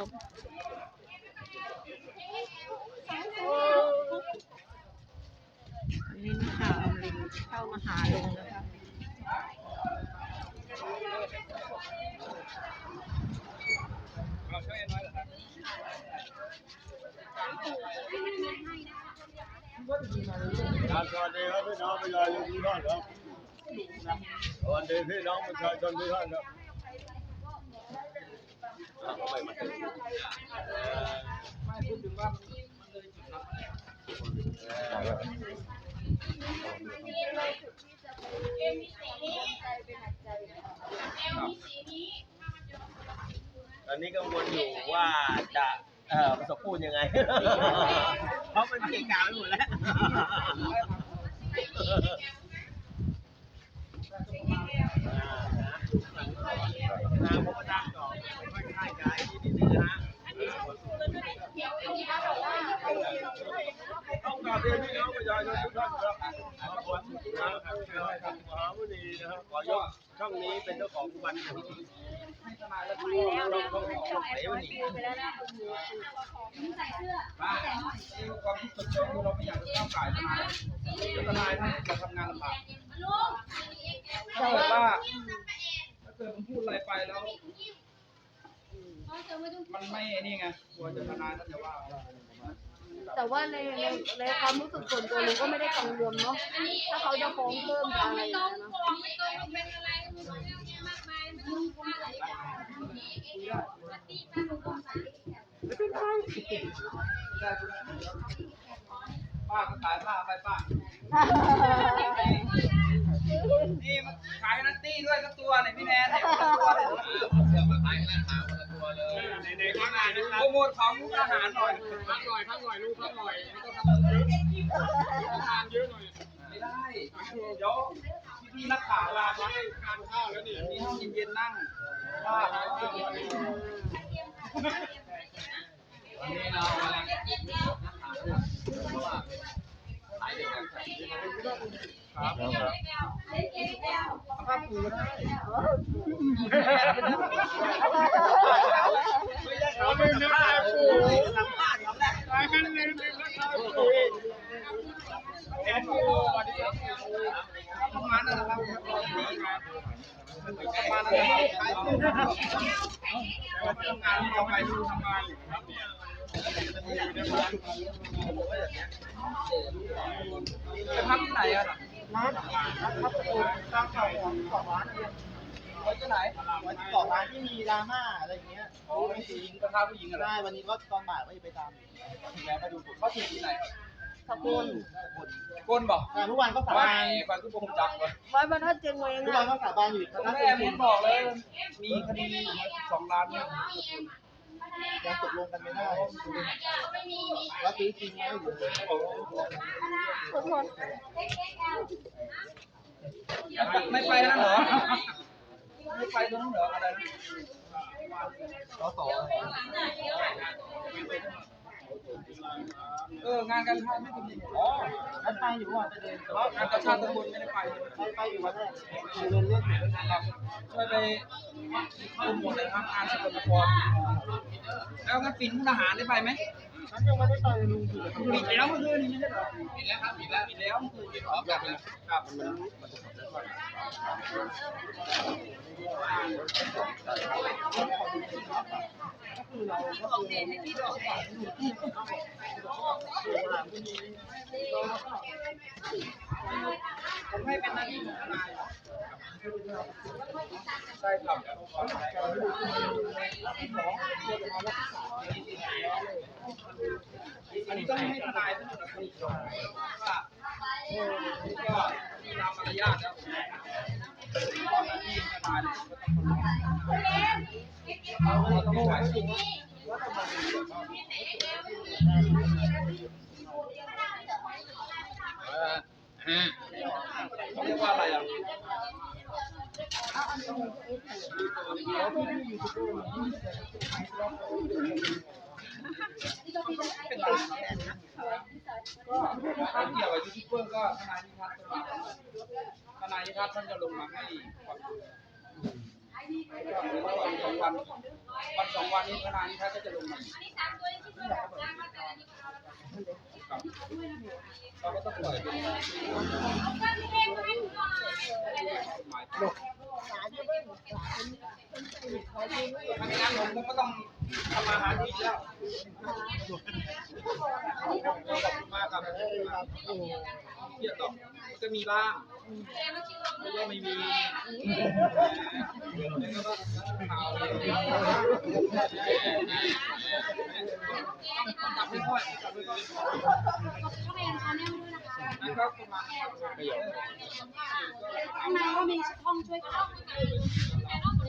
ครับนนี้นะคะอมรินเข้ามาหาลงนะคะครับสวัสดีครับพี่น้องประชาชนทุกท่านครับสวัสดีพี่น้องประชาชนทุกท่านครับ ตอนนี้กังวลอยู่ว่าจะเอ่อประสบพูดยังไง เพราะมันเกะกะไปหมดแล้ว นะผมก็ตั้งก่อนค่อยค่ายกายนิดนึงนะฮะต้องก ราบเรียนพี่น้องประชาชนทุกท่านครับขอบคุณนะครับมหาวุณีนะครับขอยกช่องนี้เป็นเจ้าของวันนี้เราต้องของเสวนีว่าที่ความคิดส่วนตัวคือเราไม่อยากจะก้าวไก่ทนายทนายท่านจะทำงานลำบากถ้าเกิดว่าถ้าเกิดมันพูดอะไรไปแล้ว มันไม่นี่ไงกลัวจะทนายท่านจะว่า แต่ว่าในในในความรู้สึกส่วนตัวลุงก็ไม่ได้กังวลเนาะถ้าเขาจะฟ้องเพิ่มจะอะไรอย่างเงี้ยเนาะป้าก็ขายผ้าไปป้า นี่มันขายนัตตี้ด้วยสักตัวเนี่ยพี่แนนเนี่ยสักตัวเลยเดี๋ยวมาขายหน้าขาวสักตัวเลยในข้างในนะครับ โปรโมทของมุกอาหารหน่อยพักหน่อยพักหน่อยลูกพักหน่อยไม่ต้องทำเยอะทานเยอะหน่อยไม่ได้ เดี๋ยวพี่นักข่าวลาไปทานข้าวแล้วนี่มีห้องเย็นๆนั่งว่าวันนี้เราอะไรเราไม่นึกว่าปูหลังบ้านเราะแอนปูสวัสดีครับทำงานนะครับทำงานนะครันเรา ไปทำงานจะพักที่ไหนอะ ร้านร้านครับผมร้านเก่าของเกาะร้านเนี่ยไปที่ไหนวันเกาะร้านที่มีดราม่าอะไรอย่างเงี้ยโอ้ยผู้หญิงกระทาผู้หญิงอะไรได้วันนี้ก็ตอนบ่ายก็จะไปตามแล้วมาดูผลเขาถึงที่ไหนขอบคุณก้นบอกแต่ทุกวันก็สาว่าบานฟันทุกคนจับเลยไว้บรรทัดเจงเวงทุกวันอะก็สาบานอยู่คณะแม่ผมบอกเลย มีคดีสองล้านเนี่ย ยังตกลงกันไม่ได้ว่าซื้อจริงไหมหรือทุกคนไม่ไปนั่นเหรอ ไม่ไปตรงนั้นเหรออะไรนะสอสอเอองานการชาติไม่เป็นอ๋อนั้ไปอยู่วันไปเดินแต่ว่างานการชาติตำบนไม่ได้ไปไปไปอยู่วันแรกเดินเล่นครับช่วยไปโปรโมทเลยครับงานสกลนครแล้วก็ปินทหารได้ไปไหม นั้นยังไม่ได้ไปลุงอยู่เลยปิดแล้วเมื่อคืนนี้ไม่ใช่เหรอปิดแล้วครับปิดแล้วปิดแล้วเมื่อคืนปิดออกจากเลยครับผมให้เป็นหน้าที่ของทนายใช่ครับอัอันนี้ต้องให้ทนายท่านตัดสินว่าเออก็มีตามมารยาทแล้วหน้าที่ทนายเราต้องใช้สิ่งเขาเรียกว่าอะไรอะเป็นไร ก็ถ้าเกี่ยวกับยูทูบเบอร์ก็ทนายนิพัฒน์ทนายนิพัฒน์ท่านจะลงมาให้ความรู้วันสองวันวันสองวันนี้ทนายนี่เขาก็จะลงมาอีกเราก็ต้องปล่อยเป็นหมายถ้าไม่งั้นผมก็ต้องทำมาหากินแล้ว มากับเครียดหรอกมันก็มีบ้างไม่ใช่ไม่มีแล้วก็ข่าวจับไม่ค่อยจับไม่ค่อยนครับประมาณข้างในก็มีห้องช่วยขันายทำงาน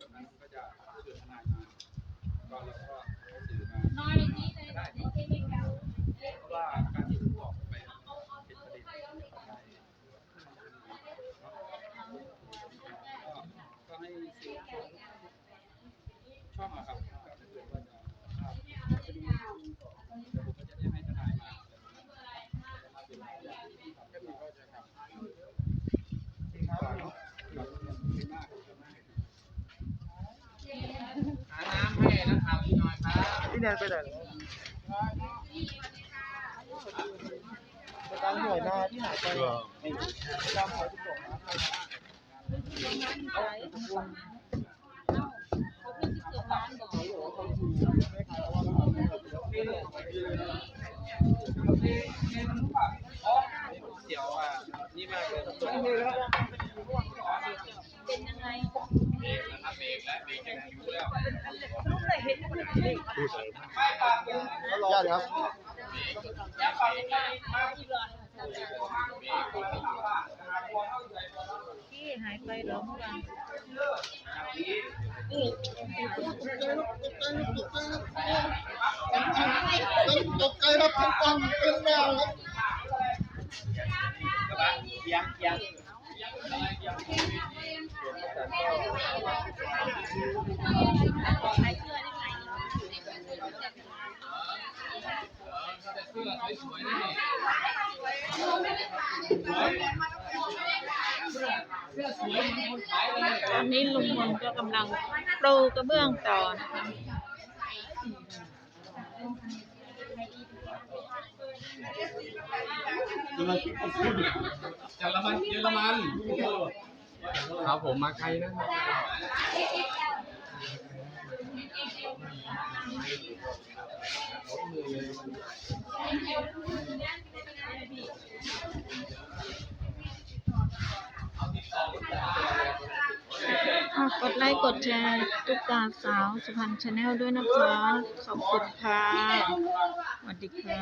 ถ้าวันไหนสื่อสำคัญก็เชิญทนายมาแล้วก็ให้ทนายตอบเหตุก็ได้ครับถ้าสื่อสะดวกแบบนั้นก็จะเชิญทนายมาก็เราก็ให้สื่อมาได้เพราะว่าการที่ผมบอกไปเป็นประเด็นก็ให้สื่อช่องอะครับก็ถ้าเกิดว่าจะภาพจะดูเดี๋ยวผมก็จะได้ให้ทนายมาเป็นรายละเอียดก็มีก็จะทำครับเป็นมากครับ หาน้ำให้นักข่าวอีกหน่อยครับ พี่ แนนไปไหนไปตามหน่วยนาที่หายไปตามหอยที่ตกน้ำไปเสียวอะ นี่มากเลยครับ เป็นยังไง เบรกแล้วครับเบรกแล้วเบรกยังคิวแล้ว ลูกเลยเห็นคนเด็ก ไม่ปากเป็น แล้วรอครับ อย่าปากเป็นมาอีกเลยเบรกแล้วถามว่าหาคนเข้าใจบ่ที่หายไปเหรอเมื่อวานตกใจครับทั้งฟังเป็นแมวครับยังยัง ตอนนี้ลุงมนก็กำลังปลูกระเบื้องต่อนะคะเยอรมันเยอรมันครับผมมาไกลนะฝาก กดไลค์กดแชร์ตุ๊กตาสาวสุพรรณชาแนลด้วยนะคะ ขอบคุณค่ะสวัสดีค่ะ